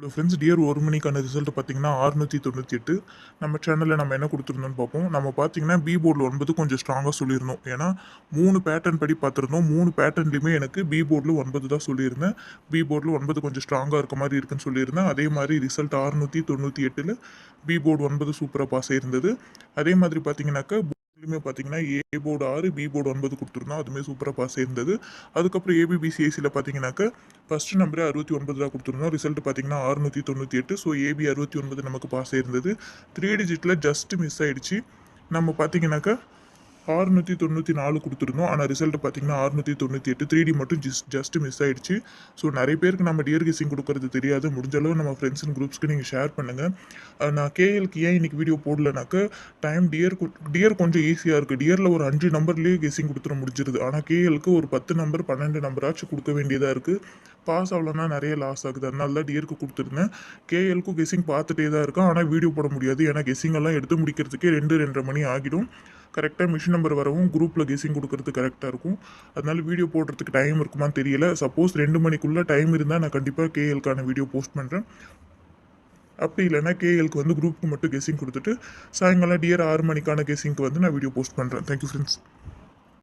Hello friends dear ஒரு மணிக்கான result பார்த்தீங்கன்னா அறுநூற்றி தொண்ணூற்றி எட்டு. நம்ம சேனலில் நம்ம என்ன கொடுத்துருந்தோம்னு பார்ப்போம் நம்ம பார்த்தீங்கன்னா பி போர்டில் ஒன்பது கொஞ்சம் ஸ்ட்ராங்காக சொல்லியிருந்தோம். ஏன்னா மூணு பேட்டர்ன் படி பார்த்துருந்தோம் மூணு பேட்டர்ன்லையுமே எனக்கு பி போர்டில் ஒன்பது தான் சொல்லியிருந்தேன். பி போர்டில் ஒன்பது கொஞ்சம் ஸ்ட்ராங்காக இருக்க மாதிரி இருக்குன்னு சொல்லியிருந்தேன். அதே மாதிரி ரிசல்ட் அறுநூற்றி தொண்ணூற்றி எட்டில் பி போர்டு ஒன்பது சூப்பராக பாஸ் ஆயிருந்தது. அதே மாதிரி பார்த்தீங்கன்னாக்கா போர்டுலையுமே பார்த்தீங்கன்னா ஏ போர்டு ஆறு பி போர்டு ஒன்பது கொடுத்துருந்தோம். அதுவுமே சூப்பராக பாஸ் இருந்தது அதுக்கப்புறம் ஏபிபிசிஎஸ்சியில் பார்த்தீங்கன்னாக்கா ஃபர்ஸ்ட் நம்பரே அறுபத்தி ஒன்பது தான் கொடுத்துருந்தோம். ரிசல்ட் பார்த்தீங்கன்னா அறுநூற்றி தொண்ணூற்றி எட்டு. ஸோ ஏபி அறுபத்தி ஒன்பது நமக்கு பாஸ் இருந்தது த்ரீ டிஜிட்டில் ஜஸ்ட் மிஸ் ஆகிடுச்சு நம்ம பார்த்தீங்கன்னாக்கா அறுநூற்றி தொண்ணூற்றி நாலு கொடுத்துருந்தோம். ஆனால் ரிசல்ட் பார்த்தீங்கன்னா ஆறுநூற்றி தொண்ணூற்றி எட்டு த்ரீ டி மட்டும் ஜஸ்ட் ஜஸ்ட் மிஸ் ஆகிடுச்சு ஸோ நிறைய பேருக்கு நம்ம டியர் கெஸிங் கொடுக்கறது தெரியாது. முடிஞ்ச அளவு நம்ம ஃப்ரெண்ட்ஸ் அண்ட் குரூப்ஸ்க்கு நீங்கள் ஷேர் பண்ணுங்கள் நான் கேஎல்க்கு ஏன் இன்னைக்கு வீடியோ போடலனாக்க டைம் டியர் டியர் கொஞ்சம் ஈஸியாக இருக்குது டியரில் ஒரு அஞ்சு நம்பர்லேயே கெஸிங் கொடுத்துட முடிஞ்சிருது. ஆனால் கேஎலுக்கு ஒரு பத்து நம்பர் பன்னெண்டு நம்பராச்சும் கொடுக்க வேண்டியதாக இருக்குது பாஸ் ஆகலன்னா நிறைய லாஸ் ஆகுது. அதனால தான் டியருக்கு கொடுத்துருந்தேன். கேஎலுக்கும் கெஸிங் பார்த்துட்டே தான் இருக்கேன். ஆனால் வீடியோ போட முடியாது. ஏன்னா கெஸிங் எல்லாம் எடுத்து முடிக்கிறதுக்கே ரெண்டு ரெண்டரை மணி ஆகிடும். கரெக்டாக மிஷின் நம்பர் வரவும் குரூப்பில் கெஸிங் கொடுக்கறது கரெக்டாக இருக்கும். அதனால வீடியோ போடுறதுக்கு டைம் இருக்குமான்னு தெரியல. சப்போஸ் ரெண்டு மணிக்குள்ளே டைம் இருந்தால் நான் கண்டிப்பாக கேஎல்க்கான வீடியோ போஸ்ட் பண்ணுறேன் அப்படி இல்லைன்னா கேஎல்க்கு வந்து குரூப்புக்கு மட்டும் கெஸிங் கொடுத்துட்டு சாயங்காலம் டியர் ஆறு மணிக்கான கெஸிங்க்கு வந்து நான் வீடியோ போஸ்ட் பண்ணுறேன் தேங்க்யூ ஃப்ரெண்ட்ஸ்